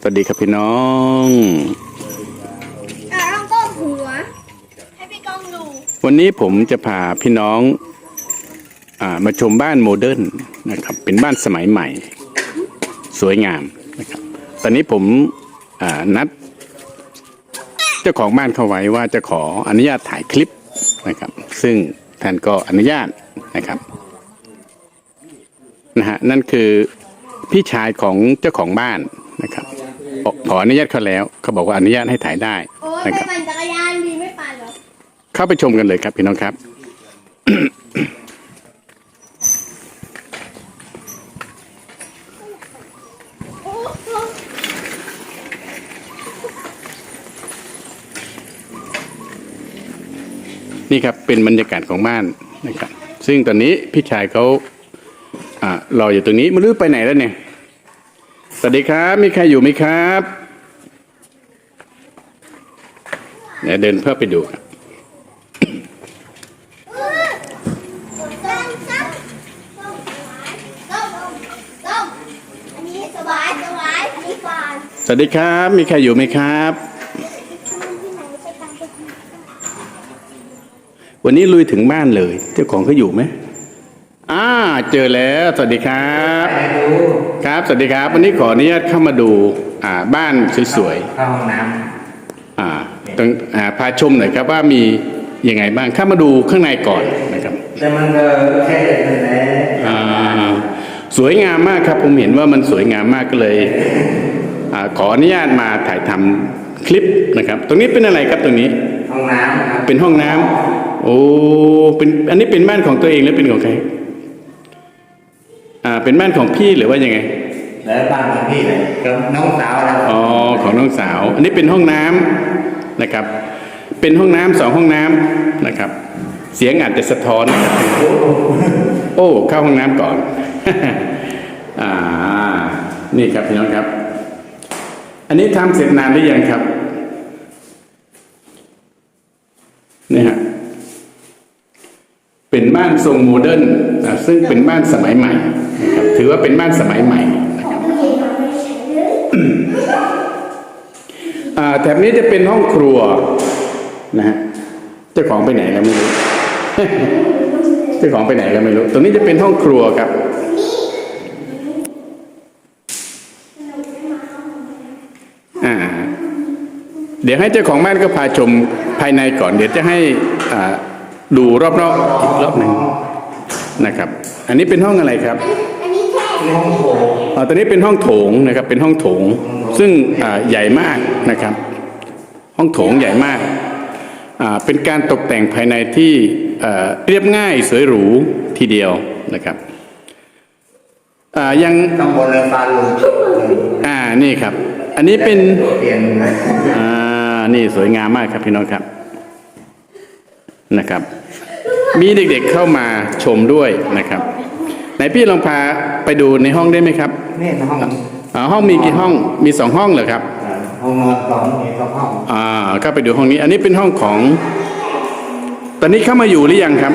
สวัสดีครับพี่น้องอะลองก้มหัว ให้พี่ก้องดู วันนี้ผมจะพาพี่น้องอามาชมบ้านโมเดิร์นนะครับ เป็นบ้านสมัยใหม่ สวยงามนะครับ ตอนนี้ผมอ่านัด เจ้าของบ้านเขาไว้ว่าจะขออนุญาตถ่ายคลิปนะครับ ซึ่งท่านก็อนุญาตนะครับ นะฮะนั่นคือพี่ชายของเจ้าของบ้านนะครับขอขออนุญาตเขาแล้ว เขาบอกว่าอนุญาตให้ถ่ายได้ โอ้ยนะไม่ครับปั่นจักรยานดีไม่ปั่นหรอเข้าไปชมกันเลยครับพี่น้องครับ โอ้โหนี่ครับเป็นบรรยากาศของบ้านนะครับ ซึ่งตอนนี้พี่ชายเขาอ่า รออยู่ตรงนี้ไม่รู้ไปไหนแล้วเนี่ย สวัสดีครับ มีใครอยู่ไหมครับเดี๋ยวเดินเพื่อไปดูครับต้มซ้ำต้มต้มต้มอันนี้สบายสบายอันนี้ปั่นสวัสดีครับ มีใครอยู่ไหมครับ วันนี้ลุยถึงบ้านเลย เจ้าของเขาอยู่ไหมอ่า เจอแล้วสวัสดีครับ ครับสวัสดีครับ วันนี้ขออนุญาตเข้ามาดูอ่าบ้านสวยๆเข้าห้องน้อ่าต้องอ่าพาชมหน่อยครับว่ามียังไงบ้างเข้ามาดูข้างในก่อนนะครับำแต่มันก็แค่เดินแหละอ่าสวยงามมากครับ ผมเห็นว่ามันสวยงามมากก็เลยอาขออนุญาตมาถ่ายทำคลิปนะครับ ตรงนี้เป็นอะไรครับตรงนี้ ห้องน้ำครับเป็นห้องน้ำโอ้เป็นอันนี้เป็นบ้านของตัวเองหรือเป็นของใคร อ่าเป็นบ้านของพี่หรือว่ายังไงแล้วบ้านของพี่เลยกับน้องสาวแล้วอ๋อของน้องสาว อันนี้เป็นห้องน้ำนะครับ เป็นห้องน้ำสองห้องน้ำนะครับ เสียงอาจจะสะท้อนนะครับโอ้เข้าห้องน้ำก่อนอ่านี่ครับพี่น้องครับ อันนี้ทำเสร็จนานหรือยังครับนี่ฮะ เป็นบ้านทรงโมเดิร์นนะซึ่งเป็นบ้านสมัยใหม่นะครับถือว่าเป็นบ้านสมัยใหม่อ่าแถบนี้จะเป็นห้องครัวนะฮะเจ้าของไปไหนแล้วไม่รู้เจ้าของไปไหนก็ไม่รู้ ตรงนี้จะเป็นห้องครัวครับ อ่า เดี๋ยวให้เจ้าของบ้านก็พาชมภายในก่อน เดี๋ยวจะให้อ่า ดูรอบๆอีกรอบหนึ่งนะครับ อันนี้เป็นห้องอะไรครับอันนี้แค่ที่ห้องโถงอ่าตอนนี้เป็นห้องโถงนะครับ เป็นห้องโถง ซึ่งอ่าใหญ่มากนะครับ ห้องโถงใหญ่มากอ่าเป็นการตกแต่งภายในที่เอ่อเรียบง่ายสวยหรูทีเดียวนะครับอ่ายังข้างบนเลยฟ้าลุงอ่า นี่ครับ อันนี้เป็นเปลี่ยนอ่า นี่สวยงามมากครับพี่น้องครับ นะครับ มีเด็กๆเข้ามาชมด้วยนะครับไหนพี่ลองพาไปดูในห้องได้ไหมครับนี่ห้องอ่าห้องมีกี่ห้องมีสองห้องเหรอครับห้องนอนสองมีสองห้องอ่าก็ไปดูห้องนี้ อันนี้เป็นห้องของ ตอนนี้เข้ามาอยู่หรือยังครับ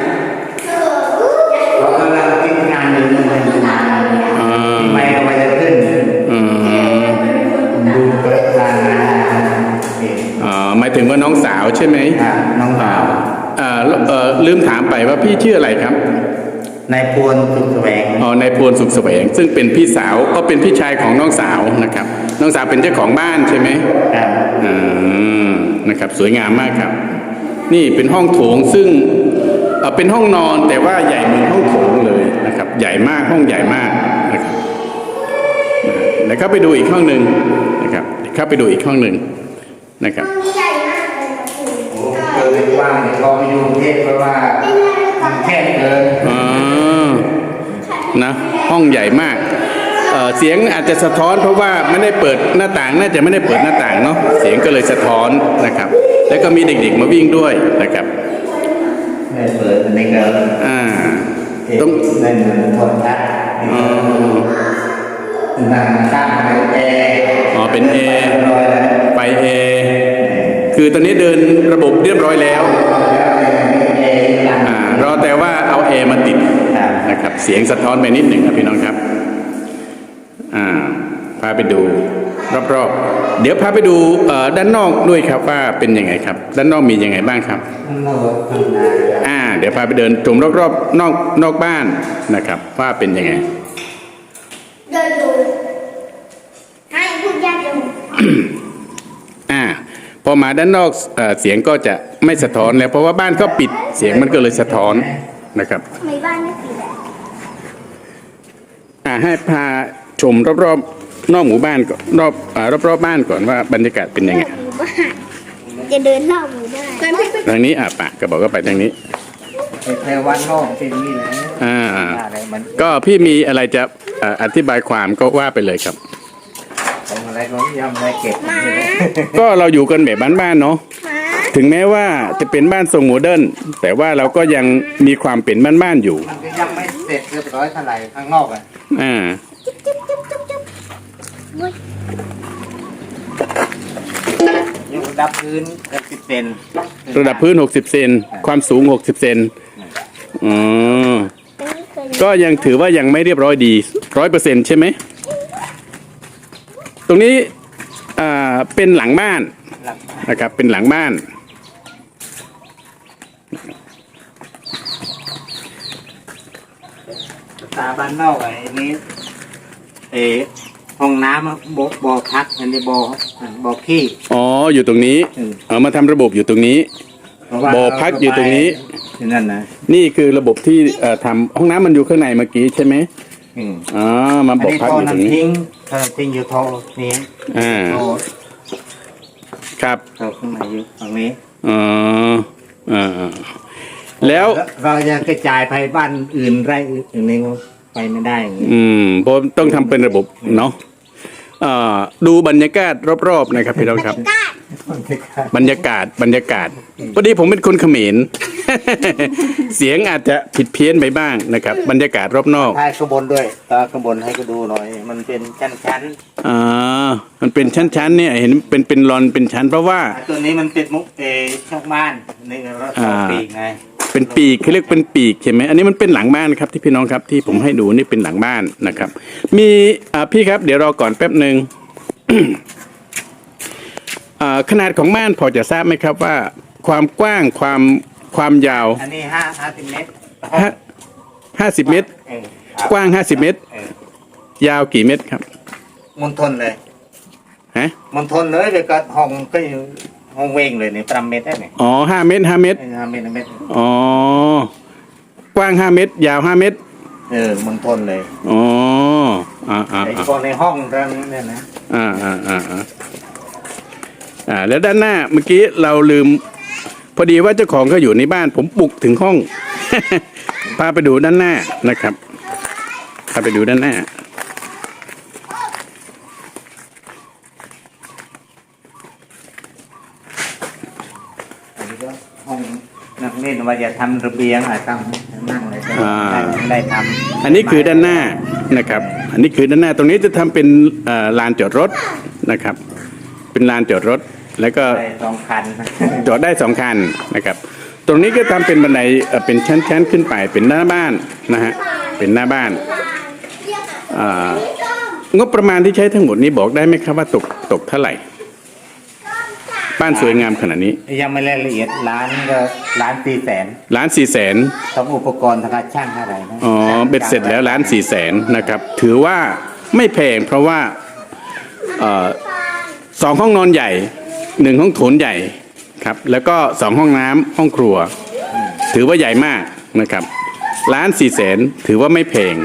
เรากำลังคิดงานอยู่นี่เลยอ่าไม่เอาไว้จะขึ้นอืมดูเปิดทางนะนี่อ่าหมายถึงว่าน้องสาวใช่ไหม ลืมถามไปว่าพี่ชื่ออะไรครับนายพวนสุขแสวงอ๋อนายพลสุขแสวง ซึ่งเป็นพี่สาวก็เป็นพี่ชายของน้องสาวนะครับ น้องสาวเป็นเจ้าของบ้านใช่ไหมครับอ่านะครับ สวยงามมากครับ นี่เป็นห้องโถงซึ่งเอ่อเป็นห้องนอนแต่ว่าใหญ่เหมือนห้องโถงเลยนะครับ ใหญ่มากห้องใหญ่มากนะครับเดี๋ยวเข้าไปดูอีกห้องหนึ่งนะครับเดี๋ยวเข้าไปดูอีกห้องหนึ่งนะครับ โอ้เกินกว้างพอไปอยู่กรุงเทพเพราะว่ามันแคบเกินอ่านะห้องใหญ่มากเอ่อเสียงอาจจะสะท้อนเพราะว่าไม่ได้เปิดหน้าต่างน่าจะไม่ได้เปิดหน้าต่างเนาะเสียงก็เลยสะท้อนนะครับ แล้วก็มีเด็กๆมาวิ่งด้วยนะครับไม่เปิดในเกินอ่าต้ต้อองงในเหมือนโทรทัศน์อ๋อนั่งตั้งในแอร์อ๋อเป็นเอลอยแล้วไปเอ คือตอนนี้เดินระบบเรียบร้อยแล้วแอร์ตั้งอ่ารอแต่ว่าเอาเอมาติดครับนะครับ เสียงสะท้อนไปนิดหนึ่งครับพี่น้องครับอ่าพาไปดูรอบๆ เดี๋ยวพาไปดูเอ่อด้านนอกด้วยครับว่าเป็นยังไงครับ ด้านนอกมียังไงบ้างครับโลกทำงานอ่า เดี๋ยวพาไปเดินชมรอบๆนอกนอกบ้านนะครับ ว่าเป็นยังไง เดินดูให้พูดยากจัง อ่า พอมาด้านนอกเอ่อเสียงก็จะไม่สะท้อนแล้ว เพราะว่าบ้านก็ปิดเสียงมันก็เลยสะท้อนนะครับทำไมบ้านไม่ปิดอะอ่าให้พาชมรอบๆนอกหมู่บ้านก่อนรอบอ่ารอบๆบ้านก่อนว่าบรรยากาศเป็นยังไงหมู่บ้านจะเดินรอบหมู่บ้านทางนี้อะปะก็บอกก็ไปทางนี้ไปแถววันโลกที่นี่แหละอ่าอะไรมันก็พี่มีอะไรจะเอ่ออธิบายความก็ว่าไปเลยครับข องอะไรก็ยำอะไรเก็บหมาก็เราอยู่กันแบบบ้านๆเนาะ หมาถึงแม้ว่าจะเป็นบ้านทรงโมเดิร์นแต่ว่าเราก็ยังมีความเป็นบ้านๆอยู่ มันก็ยังไม่เสร็จเรียบร้อยเท่าไหร่ข้างนอกอะอ่าอยู่ระดับพื้นเกือบสิบเซนระดับพื้น 60 เซน ความสูง 60 เซนอ๋อก็ยังถือว่ายังไม่เรียบร้อยดีร้อยเปอร์เซ็นใช่ไหม ตรงนี้อ่าเป็นหลังบ้านหลังนะครับ เป็นหลังบ้าน ตาบ้านนอกอะไอ้นี้เออห้องน้ำอะบ่บ่อพักอันนี้บ่อบ่อขี้อ๋อ อยู่ตรงนี้อืมเอามาทำระบบอยู่ตรงนี้ เพราะว่าบ่อพักอยู่ตรงนี้ ที่นั่นนะนี่คือระบบที่เอ่อทำห้องน้ำมันอยู่ข้างในเมื่อกี้ใช่ไหม อืมอ๋อมาอันบอกนี้พักท่ออยู่ตรงน้ำนี้ ทิ้งท่อน้ำทิ้งอยู่ท่อนี้อ่า ท่อครับท่อข้างในอยู่ตรงนี้อ๋ออ่าอ่าแล้วเราจะกระจายไปบ้านอื่นไร่อื่นนี้ก็ไปไม่ได้อย่างนี้อืมเพราะต้องทำเป็นระบบเนาะเอ่อดูบรรยากาศรอบๆนะครับพี่น้องครับ บรรยากาศบรรยากาศพอดีผมเป็นคนเขมร เสียงอาจจะผิดเพี้ยนไปบ้างนะครับ บรรยากาศรอบนอกถ่ายข้างบนด้วยตาข้างบนให้ก็ดูหน่อย มันเป็นชั้นอ่ามันเป็นชั้นๆเนี่ยเห็นเป็นเป็นรอนเป็นชั้นเพราะว่าๆตัวนี้มันเป็นมุกเออช่องบ้านนี่เราสองปีกไงเป็นปีกเขาเรียกเป็นปีกใช่ไหมอันนี้มันเป็นหลังบ้านครับที่พี่น้องครับที่ผมให้ดูนี่เป็นหลังบ้านนะครับ มีอ่าพี่ครับเดี๋ยวรอก่อนแป๊บหนึ่งอ่าขนาดของม่านพอจะทราบไหมครับว่า ความกว้างความ ความยาวอันนี้ห้าห้าสิบเมตรห้าห้าสิบเมตร เออกว้างห้าสิบเมตร เออยาวกี่เมตรครับมณฑลเลยฮะมณฑลเลยเลยก็ห้องก็อยู่ห้องเวงเลยเนี่ยประมาณเมตรได้เนี่ยอ๋อห้าเมตรห้าเมตรห้าเมตรห้าเมตรอ๋อกว้างห้าเมตร ยาวห้าเมตรเออมณฑลเลยอ๋ออ่าอ่าไอ้อ่า พวกในห้องเรื่องนี้เนี่ยนะอ่าอ่าอ่าอ่าอ่าแล้วด้านหน้าเมื่อกี้เราลืม พอดีว่าเจ้าของเขาอยู่ในบ้านผมบุกถึงห้อง พาไปดูด้านหน้านะครับ พาไปดูด้านหน้า อันนี้ก็ห้องนักเล่นว่าจะทำระเบียงอะทำนั่งเลยก็ไม่ได้ทำอันนี้คือด้านหน้านะครับ อันนี้คือด้านหน้าตรงนี้จะทำเป็นเอ่อลานจอดรถนะครับ เป็นลานจอดรถ แล้วก็ได้สองคันจอดได้สองคันนะครับ ตรงนี้ก็ทำเป็นบันไดเอ่อเป็นชั้นๆขึ้นไปเป็นหน้าบ้านนะฮะเป็นหน้าบ้านอ่างบประมาณที่ใช้ทั้งหมดนี้บอกได้ไหมครับว่าตกตกเท่าไหร่ บ้านสวยงามขนาดนี้ ยังไม่รายละเอียดร้านก็ร้านสี่แสนล้านสี่แสนต้องอุปกรณ์ทางการช่างเท่าไหร่นะอ๋อเบ็ดเสร็จแล้วล้านสี่แสนนะครับ ถือว่าไม่แพงเพราะว่าเอ่อสองห้องนอนใหญ่ หนึ่งห้องโถงใหญ่ครับ แล้วก็สองห้องน้ำห้องครัว ถือว่าใหญ่มากนะครับล้านสี่แสนถือว่าไม่แพง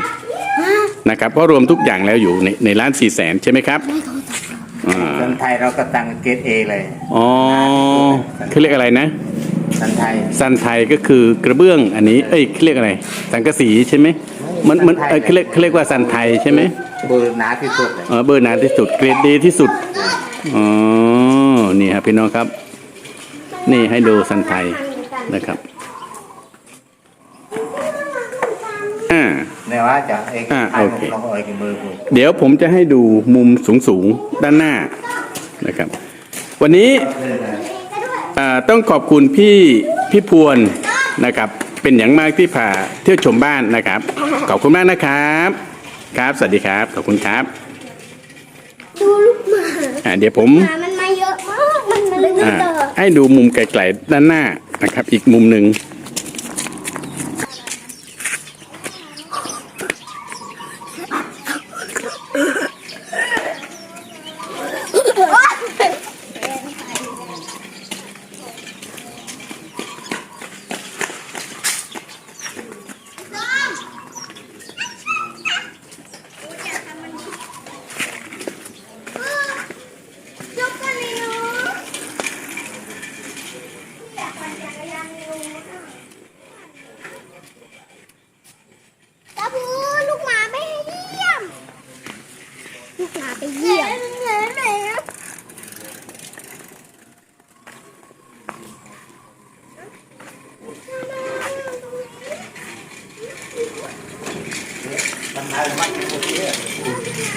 นะครับเพราะรวมทุกอย่างแล้วอยู่ในในล้านสี่แสนใช่ไหมครับอ่าสันไทยเราก็ตั้งเกรดเอเลยอ๋อเขาเรียกอะไรนะ สันไทยซันไทยก็คือกระเบื้องอันนี้เอ้ยเขาเรียกอะไรสังกะสีใช่ไหมมันมันเอ้ยเขาเรียกเขาเรียกว่าซันไทยใช่ไหมเบอร์หนาที่สุดเลยเออเบอร์หนาที่สุดเกรดดีที่สุด อ๋อ นี่ครับพี่น้องครับ นี่ให้ดูซันไทยนะครับอ่าเนี่ยว่าจะเอกอ่าไอ้โอเคลองเอาไอ้กับมือผมเดี๋ยวผมจะให้ดูมุมสูงๆด้านหน้านะครับ วันนี้อ่าต้องขอบคุณพี่พี่พวนนะครับ เป็นอย่างมากที่พาเที่ยวชมบ้านนะครับ ขอบคุณมากนะครับ ครับ สวัสดีครับ ขอบคุณครับ อ่าเดี๋ยวผมหมามันมาเยอะมาก มันมันไม่อ่าเจอให้ดูมุมไกลๆด้านหน้านะครับ อีกมุมหนึ่ง ยกกันเลยเนาะอยากปั่นจักรยานเร็วมาก ตาพูลูกหมาไปเยี่ยม ลูกหมาไปเยี่ยมไหนไหน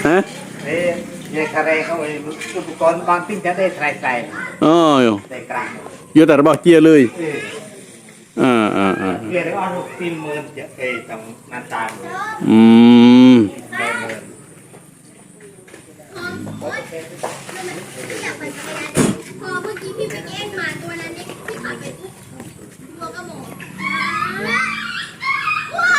ฮะเอ้ยยายคาเรเขาไอ้อุปกรณ์บางที่จะได้ใส่ใส่อ๋อใส่กลาง อยู่แต่ระบอกเจียเลยเอออ่าอ่าอ่าเรียกได้ว่าลูกทีมมือจะเอ้ยต้องหน้าตาเลยอืมได้มืออยากปั่นจักรยานพอเมื่อกี้พี่ไปแย่งหมาตัวนั้นเนี่ยพี่ขับไปปุ๊บตัวกระโหมกว้า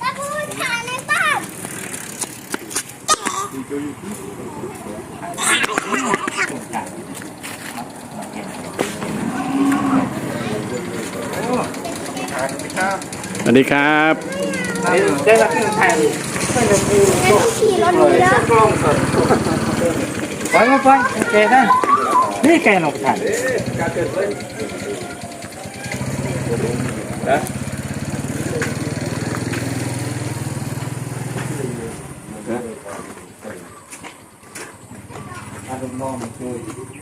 ตะพูดถ่ายในบ้าน สวัสดีครับเอ้ยเจ้าหน้าที่ไทยขี่รถหนีแล้วกล้องสดไปมาไปแกได้นี่แกหนกไทยอา